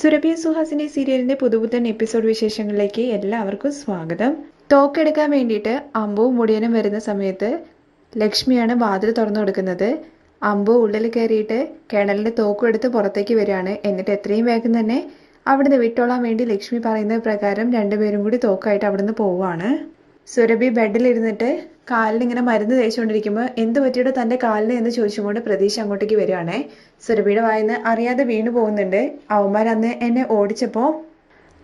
സുരഭി സുഹാസിന്റെ സീരിയലിന്റെ പുതുപുത്തൻ എപ്പിസോഡ് വിശേഷങ്ങളിലേക്ക് എല്ലാവർക്കും സ്വാഗതം. തോക്കെടുക്കാൻ വേണ്ടിയിട്ട് അമ്പുവും മുടിയനും വരുന്ന സമയത്ത് ലക്ഷ്മിയാണ് വാതിൽ തുറന്നു കൊടുക്കുന്നത്. അമ്പു ഉള്ളിൽ കയറിയിട്ട് കിണലിന്റെ തോക്കും എടുത്ത് പുറത്തേക്ക് വരികയാണ്. എന്നിട്ട് എത്രയും വേഗം തന്നെ അവിടുന്ന് വിട്ടോളാൻ വേണ്ടി ലക്ഷ്മി പറയുന്ന പ്രകാരം രണ്ടുപേരും കൂടി തോക്കായിട്ട് അവിടുന്ന് പോവുകയാണ്. സുരഭി ബെഡിലിരുന്നിട്ട് കാലിന് ഇങ്ങനെ മരുന്ന് തേച്ചുകൊണ്ടിരിക്കുമ്പോൾ എന്ത് പറ്റിയിട്ട് തന്റെ കാലിന് എന്ന് ചോദിച്ചുകൊണ്ട് പ്രതീക്ഷ അങ്ങോട്ടേക്ക് വരികയാണേ സുരഭിയുടെ വായിന്ന് അറിയാതെ വീണു പോകുന്നുണ്ട്. അവന്മാർ അന്ന് എന്നെ ഓടിച്ചപ്പോൾ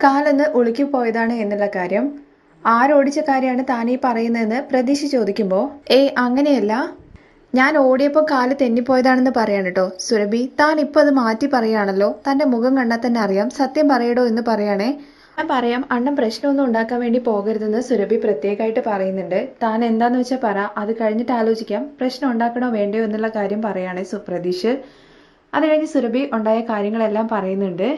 കാലൊന്ന് ഉളുക്കി പോയതാണ് എന്നുള്ള കാര്യം. ആരോടിച്ച കാര്യമാണ് ഈ പറയുന്നതെന്ന് പ്രതീക്ഷ ചോദിക്കുമ്പോൾ ഏയ് അങ്ങനെയല്ല. ഞാൻ ഓടിയപ്പോൾ കാൽ തെന്നിപ്പോയതാണെന്ന് പറയാണ് കേട്ടോ സുരഭി താൻ ഇപ്പോൾ അത് മാറ്റി പറയുകയാണല്ലോ. തന്റെ മുഖം കണ്ടാൽ തന്നെ അറിയാം. സത്യം പറയടോ എന്ന് പറയാണേ. ഞാൻ പറയാം അണ്ണൻ പ്രശ്നമൊന്നും ഉണ്ടാക്കാൻ വേണ്ടി പോകരുതെന്ന് സുരഭി പ്രത്യേകമായിട്ട് പറയുന്നുണ്ട്. താൻ എന്താന്ന് വെച്ചാൽ പറ അത് കഴിഞ്ഞിട്ട് ആലോചിക്കാം. പ്രശ്നം ഉണ്ടാക്കണോ വേണ്ടയോ എന്നുള്ള കാര്യം പറയാണ് സുപ്രതീഷ്. അത് കഴിഞ്ഞ് സുരഭി ഉണ്ടായ കാര്യങ്ങളെല്ലാം പറയുന്നുണ്ട്.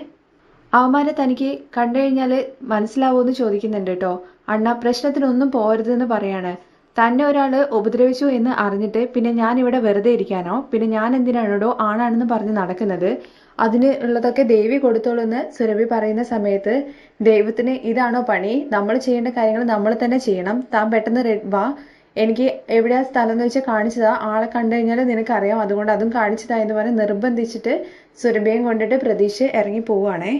അവന്മാരെ തനിക്ക് കണ്ടു കഴിഞ്ഞാൽ മനസ്സിലാവുമെന്ന് ചോദിക്കുന്നുണ്ട് കേട്ടോ. അണ്ണ പ്രശ്നത്തിനൊന്നും പോകരുതെന്ന് പറയാണ്. തന്നെ ഒരാൾ ഉപദ്രവിച്ചു എന്ന് അറിഞ്ഞിട്ട് പിന്നെ ഞാൻ ഇവിടെ വെറുതെ ഇരിക്കാനോ? പിന്നെ ഞാൻ എന്തിനാണോ ആണാണെന്ന് പറഞ്ഞ് നടക്കുന്നത്? അതിന് ഉള്ളതൊക്കെ ദേവി കൊടുത്തോളൂ എന്ന് സുരഭി പറയുന്ന സമയത്ത് ദൈവത്തിന് ഇതാണോ പണി? നമ്മൾ ചെയ്യേണ്ട കാര്യങ്ങൾ നമ്മൾ തന്നെ ചെയ്യണം. താൻ പെട്ടെന്ന് വാ. എനിക്ക് എവിടെയാ സ്ഥലം എന്ന് വെച്ചാൽ കാണിച്ചതാ. ആളെ കണ്ടു കഴിഞ്ഞാൽ നിനക്കറിയാം. അതുകൊണ്ട് അതും കാണിച്ചതാ എന്ന് പറഞ്ഞ് നിർബന്ധിച്ചിട്ട് സുരഭിയും കൊണ്ടിട്ട് പ്രതീക്ഷ ഇറങ്ങി പോവുകയാണേ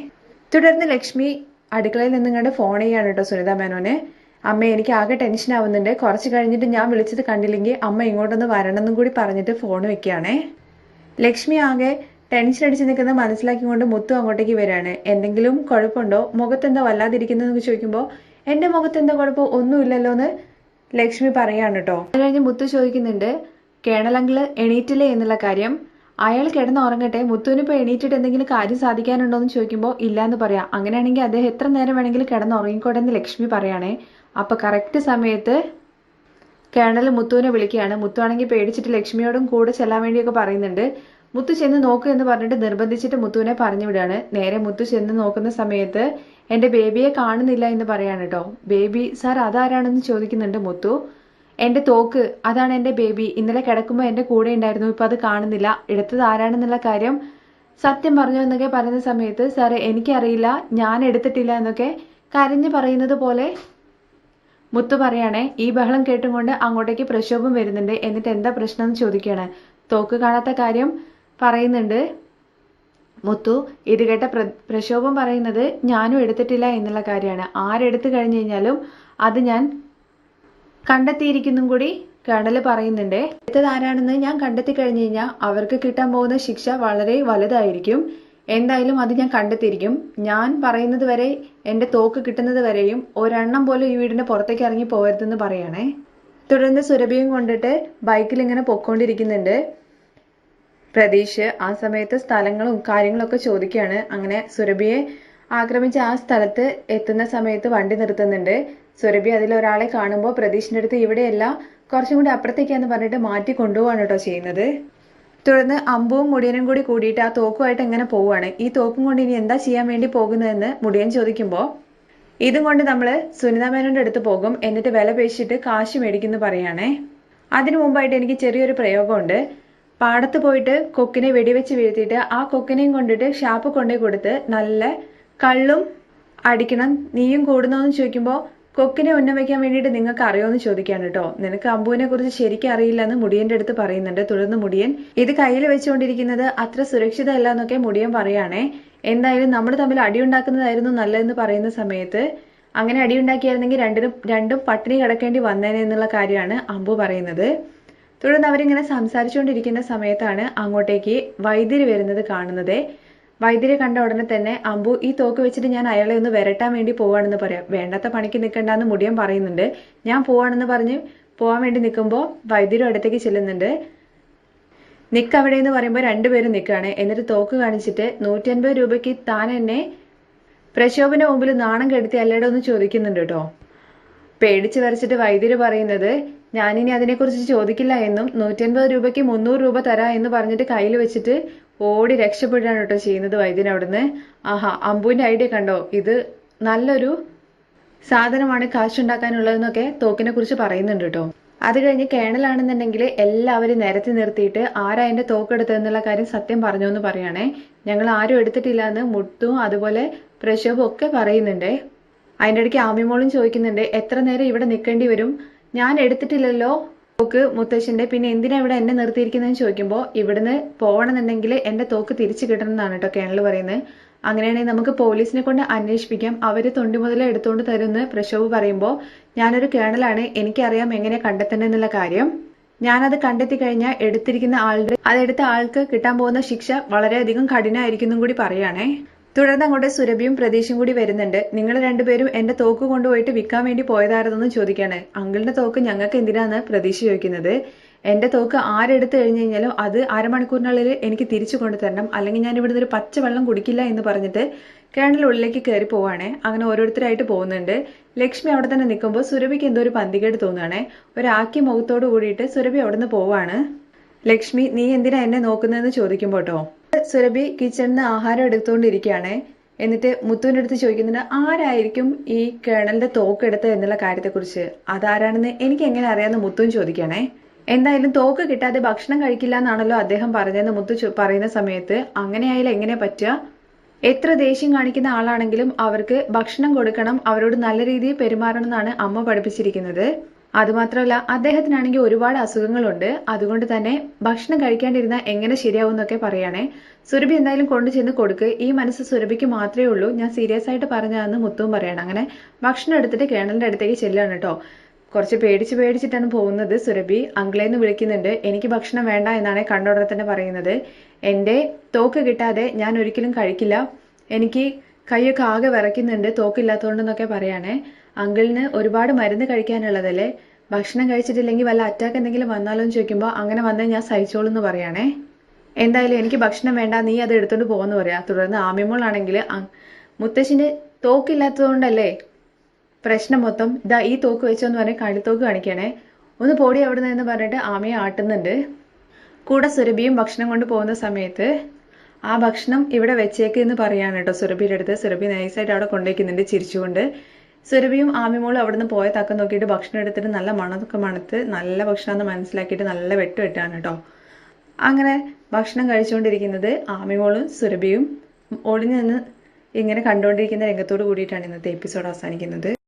തുടർന്ന് ലക്ഷ്മി അടുക്കളയിൽ നിന്നിങ്ങോട്ട് ഫോൺ ചെയ്യാണ് കേട്ടോ സുനിത മേനോന്. അമ്മ എനിക്ക് ആകെ ടെൻഷൻ ആവുന്നുണ്ട്. കുറച്ച് കഴിഞ്ഞിട്ട് ഞാൻ വിളിച്ചത് കണ്ടില്ലെങ്കിൽ അമ്മ ഇങ്ങോട്ടൊന്ന് വരണമെന്നും കൂടി പറഞ്ഞിട്ട് ഫോൺ വെക്കുകയാണേ. ലക്ഷ്മി ആകെ ടെൻഷൻ അടിച്ച് നിൽക്കുന്നത് മനസ്സിലാക്കിക്കൊണ്ട് മുത്തു അങ്ങോട്ടേക്ക് വരികയാണ്. എന്തെങ്കിലും കുഴപ്പമുണ്ടോ? മുഖത്തെന്താ വല്ലാതിരിക്കുന്നതെന്ന് ചോദിക്കുമ്പോൾ എന്റെ മുഖത്തെന്താ കുഴപ്പം? ഒന്നുമില്ലല്ലോ എന്ന് ലക്ഷ്മി പറയാണ് കേട്ടോ അത് കഴിഞ്ഞ് മുത്തു ചോദിക്കുന്നുണ്ട് കേണലങ്കിൾ എണീറ്റില്ലേ? എന്നുള്ള കാര്യം. അയാൾ കിടന്ന് ഉറങ്ങട്ടെ. മുത്തുവിന് ഇപ്പോൾ എണീറ്റിട്ട് എന്തെങ്കിലും കാര്യം സാധിക്കാനുണ്ടോ എന്ന് ചോദിക്കുമ്പോൾ ഇല്ല എന്ന് പറയാം. അങ്ങനെയാണെങ്കിൽ അദ്ദേഹം എത്ര നേരം വേണമെങ്കിലും കിടന്നുറങ്ങിക്കോട്ടെ എന്ന് ലക്ഷ്മി പറയാണേ. അപ്പൊ കറക്റ്റ് സമയത്ത് കേണൽ മുത്തുവിനെ വിളിക്കുകയാണ്. മുത്തുവാണെങ്കിൽ പേടിച്ചിട്ട് ലക്ഷ്മിയോടും കൂടെ ചെല്ലാൻ വേണ്ടിയൊക്കെ പറയുന്നുണ്ട്. മുത്തു ചെന്ന് നോക്ക് എന്ന് പറഞ്ഞിട്ട് നിർബന്ധിച്ചിട്ട് മുത്തുവിനെ പറഞ്ഞു വിടാണ് നേരെ മുത്തു ചെന്ന് നോക്കുന്ന സമയത്ത് എന്റെ ബേബിയെ കാണുന്നില്ല എന്ന് പറയാണ് കേട്ടോ. ബേബി സാർ അതാരാണെന്ന് ചോദിക്കുന്നുണ്ട് മുത്തു. എന്റെ തോക്ക് അതാണ് എന്റെ ബേബി. ഇന്നലെ കിടക്കുമ്പോൾ എന്റെ കൂടെ ഉണ്ടായിരുന്നു. ഇപ്പൊ അത് കാണുന്നില്ല. എടുത്തത് ആരാണെന്നുള്ള കാര്യം സത്യം പറഞ്ഞു എന്നൊക്കെ പറയുന്ന സമയത്ത് സാറേ എനിക്കറിയില്ല. ഞാൻ എടുത്തിട്ടില്ല എന്നൊക്കെ കരഞ്ഞു പറയുന്നത് പോലെ മുത്തു പറയണേ ഈ ബഹളം കേട്ടുകൊണ്ട് അങ്ങോട്ടേക്ക് പ്രക്ഷോഭം വരുന്നുണ്ട്. എന്നിട്ട് എന്താ പ്രശ്നം എന്ന് ചോദിക്കുകയാണ് തോക്ക് കാണാത്ത കാര്യം പറയുന്നുണ്ട്. മുത്തു ഇത് കേട്ട പ്ര പ്രക്ഷോഭം പറയുന്നത് ഞാനും എടുത്തിട്ടില്ല എന്നുള്ള കാര്യമാണ്. ആരെടുത്തു കഴിഞ്ഞു കഴിഞ്ഞാലും അത് ഞാൻ കണ്ടെത്തിയിരിക്കുന്നും കൂടി കേണൽ പറയുന്നുണ്ട്. എടുത്തത് ആരാണെന്ന് ഞാൻ കണ്ടെത്തി കഴിഞ്ഞു കഴിഞ്ഞാൽ അവർക്ക് കിട്ടാൻ പോകുന്ന ശിക്ഷ വളരെ വലുതായിരിക്കും. എന്തായാലും അത് ഞാൻ കണ്ടെത്തിയിരിക്കും. ഞാൻ പറയുന്നത് വരെ എന്റെ തോക്ക് കിട്ടുന്നത് വരെയും ഒരെണ്ണം പോലും ഈ വീടിന്റെ പുറത്തേക്ക് ഇറങ്ങി പോകരുതെന്ന് പറയണേ. തുടർന്ന് സുരഭിയും കൊണ്ടിട്ട് ബൈക്കിൽ ഇങ്ങനെ പൊക്കോണ്ടിരിക്കുന്നുണ്ട്. പ്രതീഷ് ആ സമയത്ത് സ്ഥലങ്ങളും കാര്യങ്ങളൊക്കെ ചോദിക്കുകയാണ്. അങ്ങനെ സുരഭിയെ ആക്രമിച്ച ആ സ്ഥലത്ത് എത്തുന്ന സമയത്ത് വണ്ടി നിർത്തുന്നുണ്ട്. സുരഭി അതിലൊരാളെ കാണുമ്പോൾ പ്രതീഷിന്റെ അടുത്ത് ഇവിടെയല്ല കുറച്ചും കൂടി അപ്പുറത്തേക്കാന്ന് പറഞ്ഞിട്ട് മാറ്റി കൊണ്ടുപോവാണ് കേട്ടോ ചെയ്യുന്നത്. തുടർന്ന് അമ്പുവും മുടിയനും കൂടി കൂടിയിട്ട് ആ തോക്കുമായിട്ട് എങ്ങനെ പോവുകയാണ്. ഈ തോക്കും കൊണ്ട് ഇനി എന്താ ചെയ്യാൻ വേണ്ടി പോകുന്നതെന്ന് മുടിയൻ ചോദിക്കുമ്പോൾ ഇതും കൊണ്ട് നമ്മൾ സുനിത മേനോന്റെ അടുത്ത് പോകും. എന്നിട്ട് വില പേശിച്ചിട്ട് കാശ് മേടിക്കുന്നു പറയുകയാണേ അതിനു മുമ്പായിട്ട് എനിക്ക് ചെറിയൊരു പ്രയോഗമുണ്ട്. പാടത്ത് പോയിട്ട് കൊക്കിനെ വെടിവെച്ച് വീഴ്ത്തിയിട്ട് ആ കൊക്കിനെയും കൊണ്ടിട്ട് ഷാപ്പ് കൊണ്ടേ കൊടുത്ത് നല്ല കള്ളും അടിക്കണം. നീയും കൂടുന്നോന്ന് ചോദിക്കുമ്പോൾ കൊക്കിനെ ഉന്നമിക്കാൻ വേണ്ടിയിട്ട് നിങ്ങൾക്ക് അറിയോന്ന് ചോദിക്കാണ് കേട്ടോ. നിനക്ക് അമ്പുവിനെ കുറിച്ച് ശരിക്കും അറിയില്ല എന്ന് മുടിയന്റെ അടുത്ത് പറയുന്നുണ്ട്. തുടർന്ന് മുടിയൻ ഇത് കയ്യിൽ വെച്ചുകൊണ്ടിരിക്കുന്നത് അത്ര സുരക്ഷിതമല്ല എന്നൊക്കെ മുടിയൻ പറയാണേ എന്തായാലും നമ്മൾ തമ്മിൽ അടിയുണ്ടാക്കുന്നതായിരുന്നു നല്ലതെന്ന് പറയുന്ന സമയത്ത് അങ്ങനെ അടിയുണ്ടാക്കിയായിരുന്നെങ്കിൽ രണ്ടിനും രണ്ടും പട്ടിണി കിടക്കേണ്ടി വന്നേനെ എന്നുള്ള കാര്യമാണ് അമ്പു പറയുന്നത്. തുടർന്ന് അവരിങ്ങനെ സംസാരിച്ചുകൊണ്ടിരിക്കുന്ന സമയത്താണ് അങ്ങോട്ടേക്ക് വൈദ്യര് വരുന്നത് കാണുന്നത്. വൈദ്യരെ കണ്ട ഉടനെ തന്നെ അമ്പു ഈ തോക്ക് വെച്ചിട്ട് ഞാൻ അയാളെ ഒന്ന് വരട്ടാൻ വേണ്ടി പോവാണെന്ന് പറയാം. വേണ്ടാത്ത പണിക്ക് നിൽക്കണ്ടെന്ന് മുടിയൻ പറയുന്നുണ്ട്. ഞാൻ പോവാണെന്ന് പറഞ്ഞ് പോവാൻ വേണ്ടി നിൽക്കുമ്പോൾ വൈദ്യരും അടുത്തേക്ക് ചെല്ലുന്നുണ്ട്. നിക്ക് അവിടെ എന്ന് പറയുമ്പോൾ രണ്ടുപേരും നിൽക്കുകയാണ്. എന്നിട്ട് തോക്ക് കാണിച്ചിട്ട് നൂറ്റി അൻപത് രൂപയ്ക്ക് താൻ എന്നെ പ്രക്ഷോഭന്റെ മുമ്പിൽ നാണം കെടുത്തി അല്ലയുടെ ഒന്ന് ചോദിക്കുന്നുണ്ട് കേട്ടോ. പേടിച്ച് വരച്ചിട്ട് വൈദ്യര് പറയുന്നത് ഞാനിനി അതിനെക്കുറിച്ച് ചോദിക്കില്ല എന്നും നൂറ്റൻപത് രൂപയ്ക്ക് മുന്നൂറ് രൂപ തരാ എന്ന് പറഞ്ഞിട്ട് കയ്യിൽ വെച്ചിട്ട് ഓടി രക്ഷപ്പെടുകയാണ് കേട്ടോ ചെയ്യുന്നത് വൈദ്യൻ അവിടുന്ന്. ആഹാ അമ്പുവിന്റെ ഐഡിയ കണ്ടോ? ഇത് നല്ലൊരു സാധനമാണ് കാശുണ്ടാക്കാനുള്ളതെന്നൊക്കെ തോക്കിനെ കുറിച്ച് പറയുന്നുണ്ട് കേട്ടോ. അത് കഴിഞ്ഞ് കേണലാണെന്നുണ്ടെങ്കിൽ എല്ലാവരും നിരത്തി നിർത്തിയിട്ട് ആരാ എന്റെ തോക്കെടുത്തതെന്നുള്ള കാര്യം സത്യം പറഞ്ഞു എന്ന് പറയണേ. ഞങ്ങൾ ആരും എടുത്തിട്ടില്ല എന്ന് മുട്ടും അതുപോലെ പ്രശോഭും ഒക്കെ പറയുന്നുണ്ട്. അതിന്റെ ഇടയ്ക്ക് ആമിമോളും ചോദിക്കുന്നുണ്ട് എത്ര നേരം ഇവിടെ നിൽക്കേണ്ടി വരും? ഞാൻ എടുത്തിട്ടില്ലല്ലോ. തോക്ക് മുത്തശ്ശന്റെ പിന്നെ എന്തിനാ ഇവിടെ എന്നെ നിർത്തിയിരിക്കുന്നതെന്ന് ചോദിക്കുമ്പോൾ ഇവിടുന്ന് പോകണമെന്നുണ്ടെങ്കിൽ എന്റെ തോക്ക് തിരിച്ചു കിട്ടണം എന്നാണ് കേട്ടോ കേണൽ പറയുന്നത്. അങ്ങനെയാണെങ്കിൽ നമുക്ക് പോലീസിനെ കൊണ്ട് അന്വേഷിപ്പിക്കാം. അവർ തൊണ്ടി മുതൽ എടുത്തുകൊണ്ട് തരുമെന്ന് പ്രശോഭ് പറയുമ്പോൾ ഞാനൊരു കേണലാണ് എനിക്കറിയാം എങ്ങനെ കണ്ടെത്തണമെന്നുള്ള കാര്യം. ഞാനത് കണ്ടെത്തി കഴിഞ്ഞാൽ എടുത്തിരിക്കുന്ന ആളുടെ അതെടുത്ത ആൾക്ക് കിട്ടാൻ പോകുന്ന ശിക്ഷ വളരെയധികം കഠിനമായിരിക്കും കൂടി പറയുകയാണേ. തുടർന്ന് അങ്ങോട്ട് സുരഭിയും പ്രതീക്ഷയും കൂടി വരുന്നുണ്ട്. നിങ്ങൾ രണ്ടുപേരും എന്റെ തോക്ക് കൊണ്ടുപോയിട്ട് വിൽക്കാൻ വേണ്ടി പോയതായിരുന്നെന്ന് ചോദിക്കാണ് അങ്കിളിന്റെ തോക്ക് ഞങ്ങൾക്ക് എന്തിനാന്ന് പ്രതീക്ഷ ചോദിക്കുന്നത്. എന്റെ തോക്ക് ആരെടുത്ത് കഴിഞ്ഞു കഴിഞ്ഞാലും അത് അരമണിക്കൂറിനുള്ളിൽ എനിക്ക് തിരിച്ചു കൊണ്ടുതരണം. അല്ലെങ്കിൽ ഞാൻ ഇവിടുന്ന് ഒരു പച്ചവെള്ളം കുടിക്കില്ല എന്ന് പറഞ്ഞിട്ട് കേണൽ ഉള്ളിലേക്ക് കയറി പോവാണേ. അങ്ങനെ ഓരോരുത്തരായിട്ട് പോകുന്നുണ്ട്. ലക്ഷ്മി അവിടെ തന്നെ നിൽക്കുമ്പോൾ സുരഭിക്ക് എന്തോ ഒരു പന്തികേട് തോന്നുകയാണേ. ഒരു ആക്കിയ മുഖത്തോട് കൂടിയിട്ട് സുരഭി അവിടെ നിന്ന് പോവാണ്. ലക്ഷ്മി നീ എന്തിനാ എന്നെ നോക്കുന്നതെന്ന് ചോദിക്കുമ്പോൾ കേട്ടോ സുരഭി കിച്ചണിൽ നിന്ന് ആഹാരം എടുത്തുകൊണ്ടിരിക്കുകയാണ് എന്നിട്ട് മുത്തുവിന്റെ അടുത്ത് ചോദിക്കുന്നുണ്ട് ആരായിരിക്കും ഈ കേണലിന്റെ തോക്കെടുത്തത് എന്നുള്ള കാര്യത്തെക്കുറിച്ച്? അതാരാണെന്ന് എനിക്ക് എങ്ങനെ അറിയാമെന്ന് മുത്തുവും ചോദിക്കണേ. എന്തായാലും തോക്ക് കിട്ടാതെ ഭക്ഷണം കഴിക്കില്ല എന്നാണല്ലോ അദ്ദേഹം പറഞ്ഞതെന്ന് മുത്തു പറയുന്ന സമയത്ത്. അങ്ങനെയായാലും എങ്ങനെ പറ്റുക എത്ര ദേഷ്യം കാണിക്കുന്ന ആളാണെങ്കിലും അവർക്ക് ഭക്ഷണം കൊടുക്കണം അവരോട് നല്ല രീതിയിൽ പെരുമാറണം എന്നാണ് അമ്മ പഠിപ്പിച്ചിരിക്കുന്നത്. അതുമാത്രമല്ല അദ്ദേഹത്തിനാണെങ്കിൽ ഒരുപാട് അസുഖങ്ങളുണ്ട്. അതുകൊണ്ട് തന്നെ ഭക്ഷണം കഴിക്കാണ്ടിരുന്നാൽ എങ്ങനെ ശരിയാവും എന്നൊക്കെ പറയണേ. സുരഭി എന്തായാലും കൊണ്ടു ചെന്ന് കൊടുക്ക്. ഈ മനസ്സ് സുരഭിക്ക് മാത്രമേ ഉള്ളൂ. ഞാൻ സീരിയസ് ആയിട്ട് പറഞ്ഞതെന്ന് മുത്തും പറയണം. അങ്ങനെ ഭക്ഷണം എടുത്തിട്ട് കേണലിന്റെ അടുത്തേക്ക് ചെല്ലാണ് കേട്ടോ. കുറച്ച് പേടിച്ച് പേടിച്ചിട്ടാണ് പോകുന്നത് സുരഭി. അങ്കിളേന്ന് വിളിക്കുന്നുണ്ട്. എനിക്ക് ഭക്ഷണം വേണ്ട എന്നാണ് കണ്ടോടെ തന്നെ പറയുന്നത്. എന്റെ തോക്ക് കിട്ടാതെ ഞാൻ ഒരിക്കലും കഴിക്കില്ല. എനിക്ക് കൈയൊക്കെ ആകെ വിറയ്ക്കുന്നുണ്ട്. തോക്കില്ലാത്തതുകൊണ്ടെന്നൊക്കെ പറയാണേ. അങ്കിളിന് ഒരുപാട് മരുന്ന് കഴിക്കാനുള്ളതല്ലേ? ഭക്ഷണം കഴിച്ചിട്ടില്ലെങ്കിൽ വല്ല അറ്റാക്ക് എന്തെങ്കിലും വന്നാലോ എന്ന് ചോദിക്കുമ്പോൾ അങ്ങനെ വന്നാൽ ഞാൻ സഹിച്ചോളൂ എന്ന് പറയണേ. എന്തായാലും എനിക്ക് ഭക്ഷണം വേണ്ട നീ അത് എടുത്തോണ്ട് പോവെന്ന് പറയാ. തുടർന്ന് ആമിമോളാണെങ്കിൽ മുത്തശ്ശിന് തോക്കില്ലാത്തതുകൊണ്ടല്ലേ? പ്രശ്നം മൊത്തം. ഇതാ ഈ തോക്ക് വെച്ചോന്ന് പറഞ്ഞ് കഴുത്തോക്ക് കാണിക്കണേ. ഒന്ന് പോടി അവിടെ നിന്ന് പറഞ്ഞിട്ട് ആമയെ ആട്ടുന്നുണ്ട്. കൂടെ സുരഭിയും ഭക്ഷണം കൊണ്ട് പോകുന്ന സമയത്ത് ആ ഭക്ഷണം ഇവിടെ വെച്ചേക്ക് എന്ന് പറയാണ് കേട്ടോ സുരഭിയുടെ അടുത്ത്. സുരഭി നൈസായിട്ട് അവിടെ കൊണ്ടുവയ്ക്കുന്നുണ്ട് ചിരിച്ചുകൊണ്ട്. സുരഭിയും ആമിമോളും അവിടുന്ന് പോയ തക്കം നോക്കിയിട്ട് ഭക്ഷണം എടുത്തിട്ട് നല്ല മണമൊക്കെ മണത്ത് നല്ല ഭക്ഷണമെന്ന് മനസ്സിലാക്കിയിട്ട് നല്ല വെട്ട് വെട്ടാണ് കേട്ടോ. അങ്ങനെ ഭക്ഷണം കഴിച്ചുകൊണ്ടിരിക്കുന്നത് ആമിമോളും സുരഭിയും ഒളിഞ്ഞു നിന്ന് ഇങ്ങനെ കണ്ടുകൊണ്ടിരിക്കുന്ന രംഗത്തോട് കൂടിയിട്ടാണ് ഇന്നത്തെ എപ്പിസോഡ് അവസാനിക്കുന്നത്.